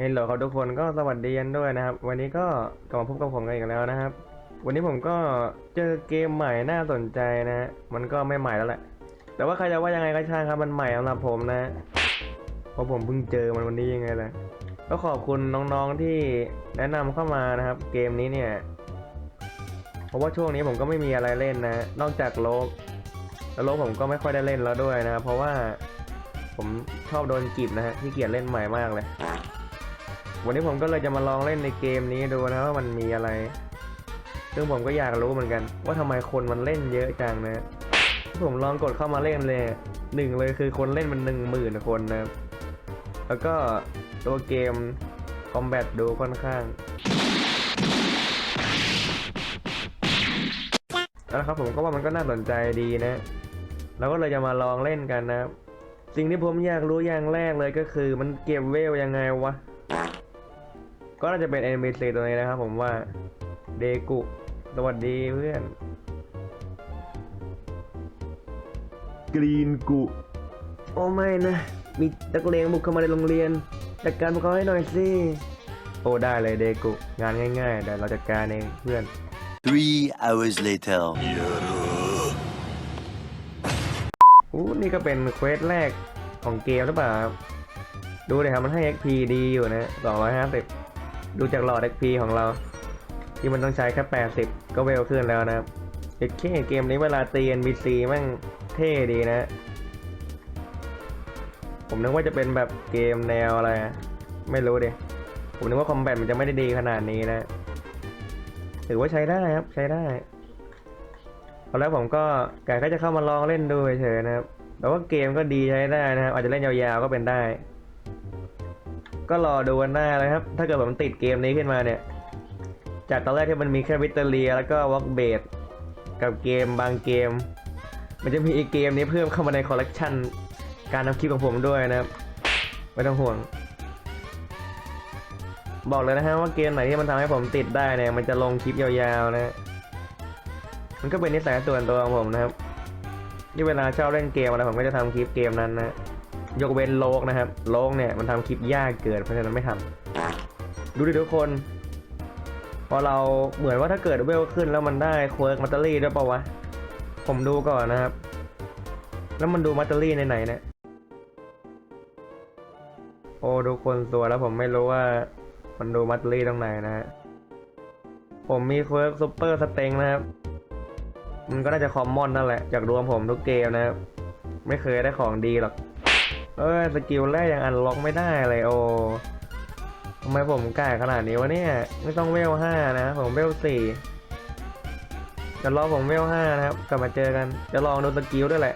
เฮลโหลครับทุกคนก็สวัสดีกันด้วยนะครับ วันนี้ก็กลับมาพบกับผมกันอีกแล้วนะครับ วันนี้ผมก็เจอเกมใหม่น่าสนใจนะ มันก็ไม่ใหม่แล้วแหละ แต่ว่าใครจะว่ายังไงก็ช่างครับมันใหม่สำหรับผมนะเพราะผมเพิ่งเจอมันวันนี้ยังไงล่ะก็ขอบคุณน้องๆที่แนะนำเข้ามานะครับ เกมนี้เนี่ย เพราะว่าช่วงนี้ผมก็ไม่มีอะไรเล่นนะ นอกจากโลกแล้วโลกผมก็ไม่ค่อยได้เล่นแล้วด้วยนะครับเพราะว่าผมชอบโดนจีบนะฮะที่เกียจเล่นใหม่มากเลย วันนี้ผมก็เลยจะมาลองเล่นในเกมนี้ดูนะว่ามันมีอะไร ซึ่งผมก็อยากรู้เหมือนกัน ว่าทำไมคนมันเล่นเยอะจังนะผมลองกดเข้ามาเล่นเลยหนึ่งเลยคือคนเล่นมันหนึ่งหมื่นคนนะแล้วก็ตัวเกมคอมแบทดูค่อนข้างแล้วครับผมก็ว่ามันก็น่าสนใจดีนะเราก็เลยจะมาลองเล่นกันนะสิ่งที่ผมอยากรู้อย่างแรกเลยก็คือมันเก็บเวลยังไงวะ ก็น่าจะเป็น NPC ตัวนี้นะครับผมว่าเดกุสวัสดีเพื่อนกรีนกุโอ้ไม่นะ มีนักเลงบุกเข้ามาในโรงเรียน จัดการพวกเขาให้หน่อยสิโอ้ได้เลยเดกุงานง่ายๆเดี๋ยวเราจัดการเองเพื่อน Three hours later. อู้นี่ก็เป็นเควสแรกของเกมหรือเปล่าครับดูเลยครับมันให้ XP ดีอยู่นะ250 ดูจากหลอด XP ของเรา ที่มันต้องใช้แค่ 80 ก็เวลขึ้นแล้วนะครับเด็กแค่เกมนี้เวลาตี NPC แม่งเท่ดีนะ ผมนึกว่าจะเป็นแบบเกมแนวอะไร ไม่รู้ดิผมนึกว่าคอมแบทมันจะไม่ได้ดีขนาดนี้นะ ถือว่าใช้ได้ครับ ใช้ได้ตอนแรกผมก็กะก็จะเข้ามาลองเล่นดูเฉยๆนะครับแต่ว่าเกมก็ดีใช้ได้นะครับ อาจจะเล่นยาวๆก็เป็นได้ ก็รอดูวันหน้าเลยครับ ถ้าเกิดผมติดเกมนี้ขึ้นมาเนี่ย จากตอนแรกที่มันมีแค่วิตเตอเรีย แล้วก็วอล์กเบดกับเกมบางเกม มันจะมีอีกเกมนี้เพิ่มเข้ามาในคอลเลกชันการทำคลิปของผมด้วยนะครับ ไม่ต้องห่วง บอกเลยนะฮะว่าเกมไหนที่มันทำให้ผมติดได้เนี่ย มันจะลงคลิปยาวๆนะ มันก็เป็นนิสัยส่วนตัวของผมนะครับที่เวลาชอบเล่นเกมอะไรผมก็จะทำคลิปเกมนั้นนะ ยกเว้นโลกนะครับโลกเนี่ยมันทำคลิปยากเกินเพราะฉะนั้นไม่ทำดูดิทุกคน พอเราเหมือนว่าถ้าเกิดเวลขึ้นแล้วมันได้เคิร์กมัตเตอรี่ด้วยเปล่าวะ ผมดูก่อนนะครับ แล้วมันดูมัตเตอรี่ในไหนเนี่ยโอ้ดูคนตัวแล้วผมไม่รู้ว่ามันดูมัตเตอรี่ตรงไหนนะฮะผมมีเคิร์กซูเปอร์สเต็งนะครับ มันก็น่าจะคอมมอนนั่นแหละจากรวมผมทุกเกมนะครับ ไม่เคยได้ของดีหรอก เออสกิลแรกยังอันล็อกไม่ได้เลยโอทำไมผมกล้าขนาดนี้วะเนี่ย ไม่ต้องเวลห้านะ ผมเวลสี่จะรอผมเวลห้านะครับ กลับมาเจอกัน จะลองดูสกิลด้วยแหละ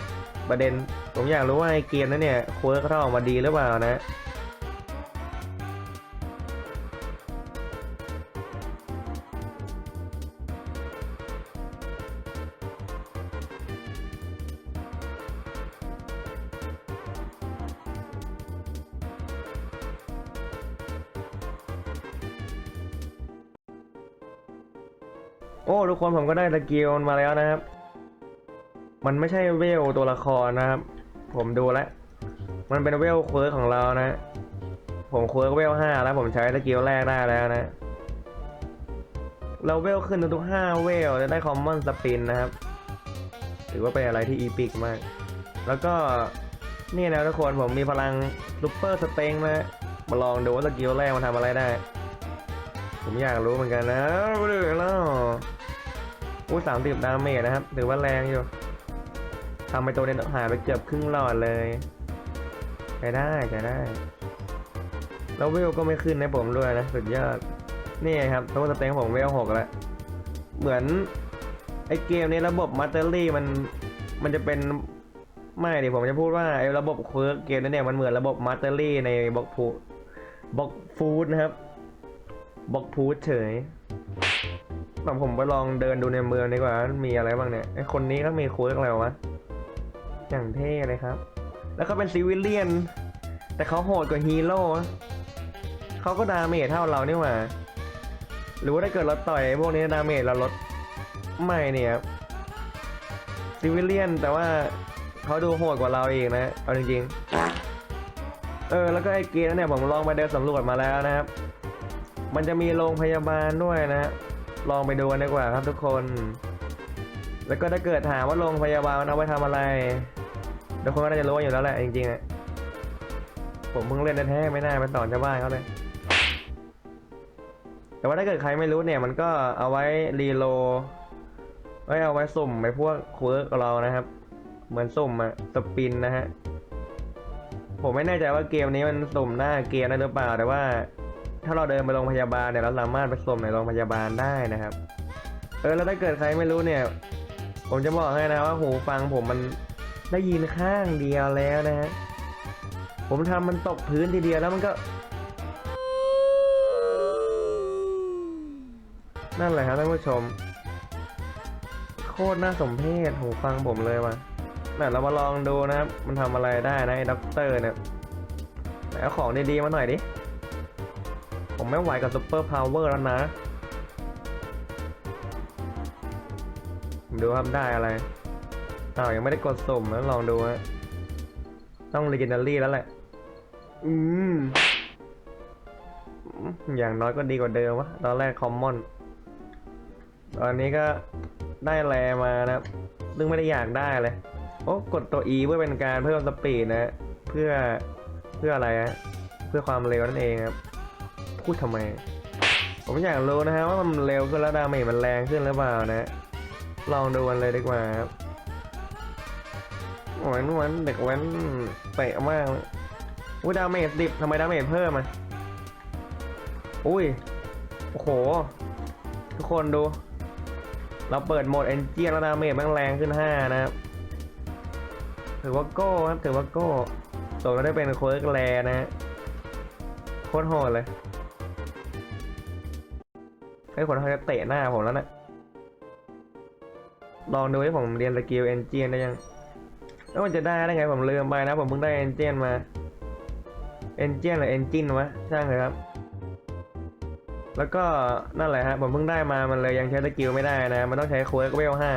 ประเด็น ผมอยากรู้ว่าไอเกมนั้นเนี่ยเคิร์กเขาออกมาดีหรือเปล่านะ โอ้ทุกคนผมก็ได้สกิลมันมาแล้วนะครับ มันไม่ใช่เวลตัวละครนะครับ ผมดูแล้วมันเป็นเวลเคิร์ของเรานะ ผมเคิร์กเวลห้าแล้วผมใช้สกิลแรกได้แล้วนะ เราเวลขึ้นทุกห้าเวลจะได้คอมมอนสปินนะครับถือว่าเป็นอะไรที่อีพิกมาก แล้วก็นี่นะทุกคนผมมีพลังซูเปอร์สเต็งนะมาลองดูว่าสกิลแรกมันทำอะไรได้ ผมอยากรู้เหมือนกันนะไม่ได้แล้วอู้สามสิบดาเมจนะครับถือว่าแรงอยู่ทำไปตัวเด่นหายไปเกือบครึ่งหลอดเลยใช้ได้ใช้ได้ แล้วเวลก็ไม่ขึ้นในผมด้วยนะ สุดยอด นี่ครับตัวสเต็งผมเวลหกแล้ว เหมือน ไอเกมนี้ระบบมัตเตอรี่มันมันจะเป็นไม่ดิผมจะพูดว่าไอระบบเคิร์กเกมนั้เนี่ยมันเหมือนระบบมัตเตอรี่ในบล็อกฟูบล็อกฟูดนะครับ บล็อกพูดเฉยแบบผมไปลองเดินดูในเมืองดีกว่า มีอะไรบ้างเนี่ยไอคนนี้เขามีคุยอะไรวะ อย่างเท่เลยครับ แล้วเขาเป็นซิวิเลียน แต่เขาโหดกว่าฮีโร่เขาก็ดาเมจเท่าเรานี่หว่า หรือว่าถ้าเกิดเราต่อยไอ้พวกนี้ดาเมจเราลด ไม่เนี่ยซิวิเลียนแต่ว่าเขาดูโหดกว่าเราเอีกนะ เอาจริงๆ เออ แล้วก็ไอ้เกมนั้นเนี่ยผมลองไปเดินสำรวจมาแล้วนะครับ มันจะมีโรงพยาบาลด้วยนะ ลองไปดูกันดีกว่าครับทุกคน แล้วก็ถ้าเกิดถามว่าโรงพยาบาลมันเอาไว้ทำอะไรทุกคนก็น่าจะรู้อยู่แล้วแหละจริงๆอะผมเพิ่งเล่นแท้ๆไม่น่าไปสอนชาวบ้านเขาเลย แต่ว่าถ้าเกิดใครไม่รู้เนี่ย มันก็เอาไว้รีโลไว้เอาไว้สุ่มไปพวกเวิร์กเรานะครับ เหมือนสุ่มอะสปินนะฮะผมไม่แน่ใจว่าเกมนี้มันสุ่มหน้าเกมได้หรือเปล่า แต่ว่า ถ้าเราเดินไปโรงพยาบาลเนี่ยเราสามารถไปสุ่มในโรงพยาบาลได้นะครับ เออแล้วถ้าเกิดใครไม่รู้เนี่ย ผมจะบอกให้นะว่าหูฟังผมมันได้ยินข้างเดียวแล้วนะฮะผมทำมันตกพื้นทีเดียวแล้วมันก็ นั่นแหละครับท่านผู้ชม โคตรน่าสมเพชหูฟังผมเลยว่ะน่ะเรามาลองดูนะครับ มันทำอะไรได้นะไอ้ด็อกเตอร์เนี่ยเอาของดีๆมาหน่อยดิ ไม่ไหวกับซุปเปอร์พาวเวอร์แล้วนะผมดูครับได้อะไรอ้าวยังไม่ได้กดสุ่มนะลองดูฮะต้อง legendary แล้วแหละ อืม อย่างน้อยก็ดีกว่าเดิมวะ ตอนแรกคอมมอน ตอนนี้ก็ได้แรมานะครับซึ่งไม่ได้อยากได้เลย โอ้กดตัว E เพื่อเป็นการเพิ่มสปีดนะ เพื่อ เพื่ออะไรฮะ เพื่อความเร็วนั่นเองครับ พูดทำไม ผมอยากรู้นะฮะว่ามันเร็วขึ้นแล้วดาเมจมันแรงขึ้นหรือเปล่านะ ลองดูกันเลยดีกว่าครับโอ้ยนวลเด็กแว้นเตะมากเลยอุ้ยดาเมจดิบทำไมดาเมจเพิ่มอะอุ้ยโอ้โห ทุกคนดู เราเปิดโหมดเอนจินแล้วดาเมจมันแรงขึ้น5นะครับถือว่าโก้ครับถือว่าโก้ส่งเราได้เป็นโค้ดแรนะโคตรโหดเลย ไอ้คนเขาจะเตะหน้าผมแล้วนะลองดูให้ผมเรียนสกิลเอนจินได้ยังแล้วมันจะได้ได้ไงผมลืมไปนะ ผมเพิ่งได้เอนจินมาเอนจินหรือเอนจินวะช่างเลยครับ แล้วก็นั่นแหละฮะผมเพิ่งได้มามันเลยยังใช้สกิลไม่ได้นะ มันต้องใช้โค้ดเวลห้า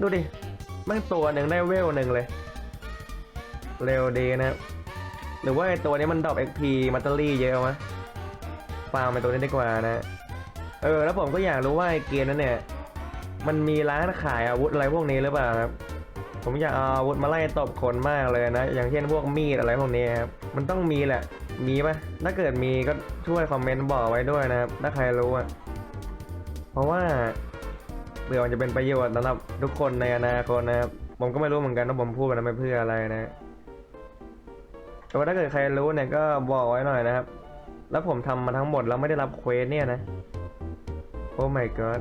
ดูดิมันตัวหนึ่งได้เวลหนึ่งเลย เร็วดีนะ หรือว่าไอตัวนี้มันดรอป XP มัตเตอรี่เยอะวะฟาร์มไปตัวนี้ดีกว่านะ เออ แล้วผมก็อยากรู้ว่าไอเกมนั้นเนี่ย มันมีร้านขายอาวุธอะไรพวกนี้หรือเปล่าครับ ผมอยากเอาอาวุธมาไล่ตบคนมากเลยนะ อย่างเช่นพวกมีดอะไรพวกนี้ครับ มันต้องมีแหละ มีปะถ้าเกิดมีก็ช่วยคอมเมนต์บอกไว้ด้วยนะครับ ถ้าใครรู้อะเพราะว่าเผื่อมันจะเป็นประโยชน์สำหรับทุกคนในอนาคตนะครับ ผมก็ไม่รู้เหมือนกันว่าผมพูดมันไปเพื่ออะไรนะแต่ว่าถ้าเกิดใครรู้เนี่ยก็บอกไว้หน่อยนะครับ แล้วผมทำมาทั้งหมดแล้วไม่ได้รับเควสเนี่ยนะ โอ้ my god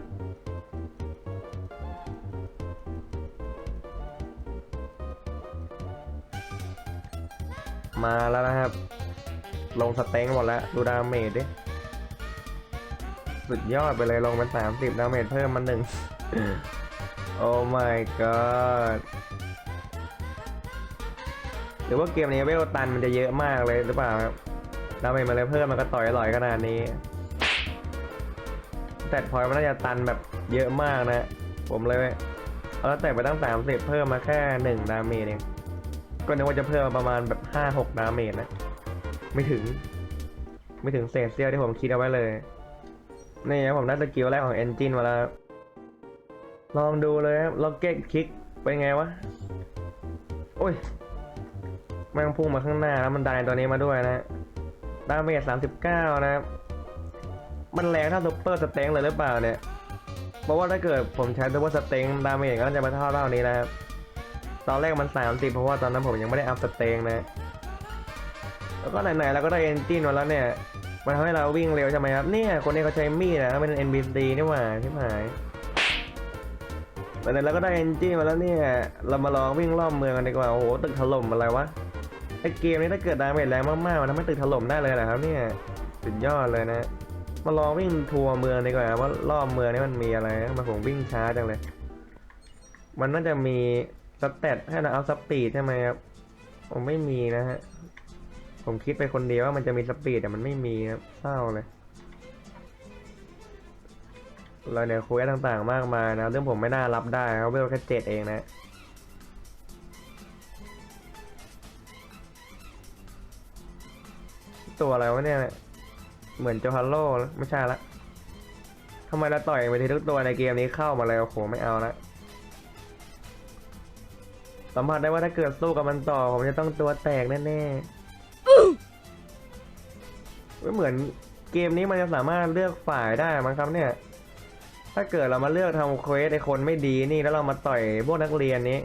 มาแล้วนะครับ ลงสเต็งหมดแล้ว ดูดาเมจดิ สุดยอดไปเลยลงเป็นสามสิบดาเมจเพิ่มมาหนึ่งโอ้ my god หรือว่าเกมนี้เวลตันมันจะเยอะมากเลยหรือเปล่าครับดาเมจมันเลยเพิ่มมันก็ต่อยลอยขนาดนี้ แต่พอยมันน่าจะตันแบบเยอะมากนะ ผมเลยเอาแล้วแต่ไปตั้งสามสิบเพิ่มมาแค่หนึ่งดาเมจเองก็นึกว่าจะเพิ่มมาประมาณแบบห้าหกดาเมจนะ ไม่ถึง ไม่ถึงเศษเสี้ยวที่ผมคิดเอาไว้เลย นี่ครับผมได้สกิลแรกของเอนจินมาแล้ว ลองดูเลยครับล็อกเก็ตคิกเป็นไงวะ โอ้ยแม่งพุ่งมาข้างหน้าแล้วมันได้ตัวนี้มาด้วยนะดาเมจสามสิบเก้านะครับ มันแรงเท่าซุปเปอร์สเต็งเลยหรือเปล่าเนี่ยเพราะว่าถ้าเกิดผมใช้ซุปเปอร์สเต็งดาเมจก็จะมาเท่าเท่านี้นะครับ ตอนแรกมันสามสิบเพราะว่าตอนนั้นผมยังไม่ได้อัพสเต็งนะ แล้วก็ไหนๆเราก็ได้เอนจินมาแล้วเนี่ย มันทำให้เราวิ่งเร็วใช่ไหมครับ เนี่ยคนนี้เขาใช้มีดนะเป็น NPC นี่หว่าที่หายไหนๆเราก็ได้เอนจินมาแล้วเนี่ย เรามาลองวิ่งรอบเมืองกันดีกว่า โอ้โห ตึกถล่มอะไรวะ ไอเกมนี้ถ้าเกิดดาเมจแรงมากๆ มันทำให้ตึกถล่มได้เลยนะครับเนี่ย สุดยอดเลยนะ มาลองวิ่งทัวร์เมืองดีกว่าว่ารอบเมืองนี้มันมีอะไรทำไมาผมวิ่งช้าจังเลย มันน่าจะมีสเตตให้เราเอาสปีดใช่ไหมครับผมไม่มีนะฮะผมคิดไปคนเดียวว่ามันจะมีสปีดแต่มันไม่มีครับเศร้าเลยเราเนี่ยคุยต่างๆ มากมายนะเรื่องผมไม่น่ารับได้ครับเวลแค่เจ็ดเองนะตัวอะไรวะเนี่ย เหมือนโจฮัลโลไม่ใช่ละทำไมเราต่อยไปทีทุกตัวในเกมนี้เข้ามาเลยโอ้โหไม่เอาละสัมผัสได้ว่าถ้าเกิดสู้กับมันต่อผมจะต้องตัวแตกแน่ๆไม่เหมือนเกมนี้มันจะสามารถเลือกฝ่ายได้มั้งครับเนี่ย ถ้าเกิดเรามาเลือกทำเควสไอคนไม่ดีนี่แล้วเรามาต่อยพวกนักเรียนนี้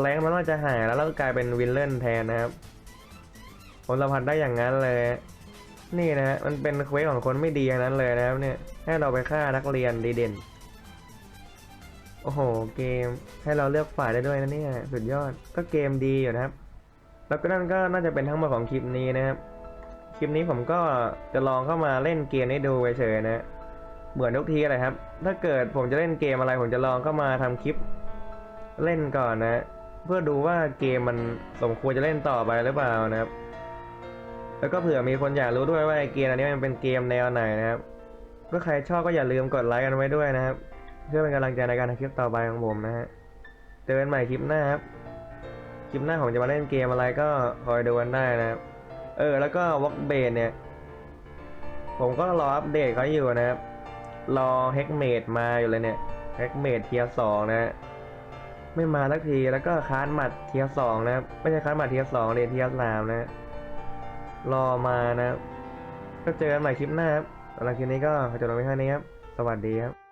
แรงมันว่าจะหายแล้วเรากลายเป็นวินเลนแทนนะครับผมสัมผัสได้อย่างนั้นเลย นี่นะฮะมันเป็นเควสของคนไม่ดีอย่างนั้นเลยนะครับเนี่ยให้เราไปฆ่านักเรียนดีเด่น โอ้โห เกมให้เราเลือกฝ่ายได้ด้วยนะเนี่ยสุดยอดก็เกมดีอยู่นะครับ แล้วก็นั่นก็น่าจะเป็นทั้งหมดของคลิปนี้นะครับ คลิปนี้ผมก็จะลองเข้ามาเล่นเกมให้ดูเฉยๆนะเหมือนทุกทีเลยครับ ถ้าเกิดผมจะเล่นเกมอะไร ผมจะลองเข้ามาทำคลิป เล่นก่อนนะ เพื่อดูว่าเกมมันสมควรจะเล่นต่อไปหรือเปล่านะครับ แล้วก็เผื่อมีคนอยากรู้ด้วยว่าไอเกมอันนี้มันเป็นเกมแนวไหนนะครับก็ใครชอบก็อย่าลืมกดไลค์กันไว้ด้วยนะครับ เพื่อเป็นกำลังใจในการทำคลิปต่อไปของผมนะฮะเจอกันใหม่คลิปหน้าครับคลิปหน้าผมจะมาเล่นเกมอะไรก็คอยดูกันได้นะครับเออแล้วก็วอล์กเบดเนี่ย ผมก็รออัปเดตเขาอยู่นะครับ รอแฮกเมดมาอยู่เลยเนี่ยแฮกเมดเทียสองนะฮะไม่มาสักทีแล้วก็คานหมัดเทียสองนะครับ ไม่ใช่คานหมัดเทียสองเลยเทียสามนะ รอมานะครับก็เจอกันใหม่คลิปหน้าครับสำหรับคลิปนี้ก็ขอจบลงไปแค่นี้ครับ สวัสดีครับ